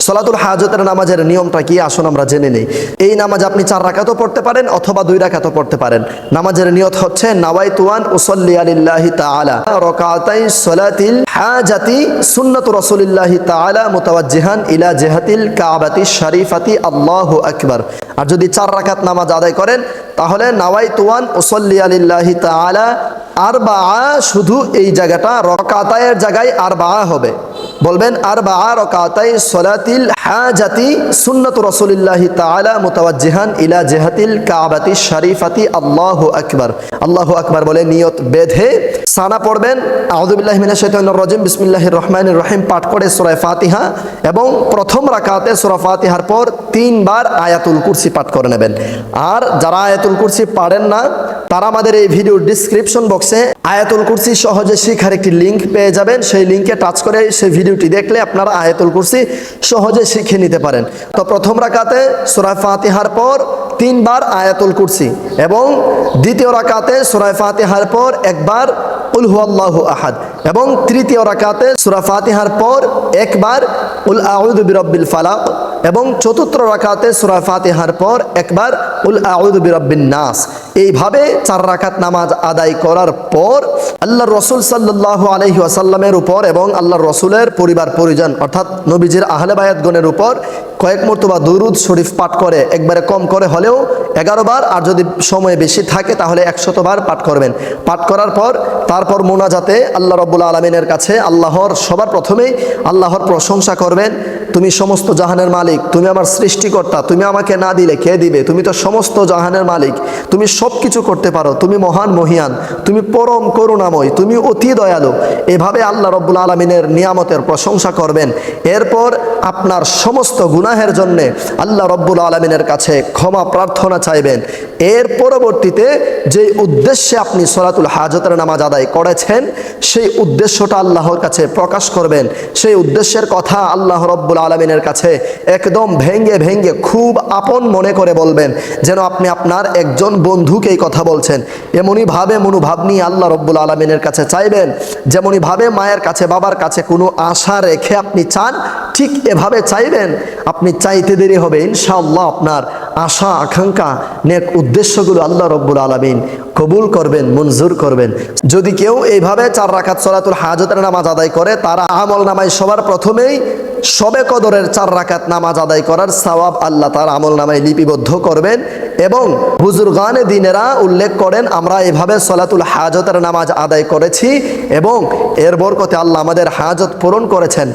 সলাতুল হাজতের নামাজের নিয়মটা কি? আসুন আমরা জেনে নেই। এই নামাজ আপনি চার রাকাতও পড়তে পারেন অথবা দুই রাকাতও পড়তে পারেন। নামাজের নিয়ত হচ্ছে নাওয়াই তুয়ান উসল্লি আলিল্লাহি তাআলা। রকাতাই সলাতিল হাজাতি সুন্নাত রাসূলিল্লাহি তাআলা মুতাওয়াজ্জিহান ইলা জিহাতিল কাবাতি শরীফাতি। আল্লাহু আকবার। আর যদি চার রাকাত নামাজ আদায় করেন, তাহলে নাওয়াই তুয়ান উসল্লি আলিল্লাহি তাআলা আর বা শুধু এই জায়গাটা রকাতায়ের জায়গায় আর বা হবে। বলবেন আর বা রকাতাই সলাতিল হাজাতি সুন্নত রসুলিল্লাহি তাআলা মুতাওয়াজ্জিহান ইলা জেহাতিল কাবাতি শরীফাতি। আল্লাহু আকবার। আল্লাহু আকবার বলে নিয়ত বেঁধে সানা পড়বেন। মিনাশ শাইতানির রাজিম। বিসমিল্লাহির রহমানির রহিম পাঠ করে সূরা ফাতিহা এবং প্রথম রাকাতে সূরা ফাতিহার পর তিনবার আয়াতুল কুরসি পাঠ করে নেবেন। আর যারা আয়াতুল কুরসি পারেন না, তারা আমাদের এই ভিডিওর ডিসক্রিপশন বক্সে আয়াতুল কুরসি সহজে শিখার একটি লিঙ্ক পেয়ে যাবেন। সেই লিঙ্কে টাচ করে সেই ভিডিওটি দেখলে আপনারা আয়াতুল কুরসি সহজে শিখে নিতে পারেন। তো প্রথম রাকাতে সূরা ফাতিহার পর তিনবার আয়াতুল কুরসি এবং দ্বিতীয় রাকাতে সূরা ফাতিহার পর একবার উল হুয়াল্লাহু আহাদ এবং তৃতীয় রাকাতে সূরা ফাতিহার পর একবার উল আউযু বিরাব্বিল ফালাক এবং চতুর্থ রাকাতে সূরা ফাতিহার পর একবার উল আউযু বিরাব্বিন নাস। এইভাবে চার রাকাত নামাজ আদায় করার পর আল্লাহর রসুল সাল্লাহ আলহি আসাল্লামের উপর এবং আল্লাহ রসুলের পরিবার পরিজন, অর্থাৎ নবীজির আহলে বায়াতগণের উপর কয়েক মর্তবা দুরুদ শরীফ পাঠ করে, একবারে কম করে হলেও এগারো বার, আর যদি সময় বেশি থাকে তাহলে একশতবার পাঠ করবেন। পাঠ করার পর, তারপর মোনাজাতে আল্লাহ রব্বুল আলমিনের কাছে আল্লাহর সবার প্রথমেই আল্লাহর প্রশংসা করবেন, তুমি সমস্ত জাহানের মালিক, তুমি আমার সৃষ্টিকর্তা, তুমি আমাকে না দিলে কে দিবে? তুমি তো সমস্ত জাহানের মালিক, তুমি সব কিছু করতে পারো, তুমি মহান মহিয়ান, তুমি পরম করুণাময়, তুমি অতি দয়ালু। এভাবে আল্লাহ রব্বুল আলমিনের নিয়ামতের প্রশংসা করবেন। এরপর আপনার সমস্ত গুনাহের জন্যে আল্লাহ রব্বুল আলমিনের কাছে ক্ষমা প্রার্থনা চাইবেন। এর পরবর্তীতে যে উদ্দেশ্যে আপনি সলাতুল হাজতের নামাজ আদায় করেছেন, সেই উদ্দেশ্যটা আল্লাহর কাছে প্রকাশ করবেন। সেই উদ্দেশ্যের কথা আল্লাহ রব্বুল আলমিনের কাছে একদম ভেঙ্গে ভেঙ্গে খুব আপন মনে করে বলবেন, যেন আপনি আপনার একজন বন্ধুকেই কথা বলছেন। এমনই ভাবে মনোভাব নিয়ে আল্লাহ রব্বুল আলমিনের কাছে চাইবেন যেমনই ভাবে মায়ের কাছে, বাবার কাছে কোনো আশা রেখে আপনি চান, ঠিক এভাবে চাইবেন। আপনি চাইতে দেরি হবে, ইনশাআল্লাহ আপনার আশা, আকাঙ্ক্ষা, নেক উদ্দেশ্যগুলো আল্লাহ রব্বুল আলমিন কবুল করবেন, মঞ্জুর করবেন। যদি কেউ এইভাবে চার রাখাত সলাতুল হাজতের নামাজ আদায় করে, তারা আমল নামায় সবার প্রথমেই সবে কদরের চার রাকাত নামাজ আদায় করার সওয়াব আল্লাহ তার আমল নামায় লিপিবদ্ধ করবেন এবং বুজুর্গানে দিনেরা উল্লেখ করেন, আমরা এভাবে সলাতুল হাজতের নামাজ আদায় করেছি এবং এর বরকতে আল্লাহ আমাদের হাজত পূরণ করেছেন।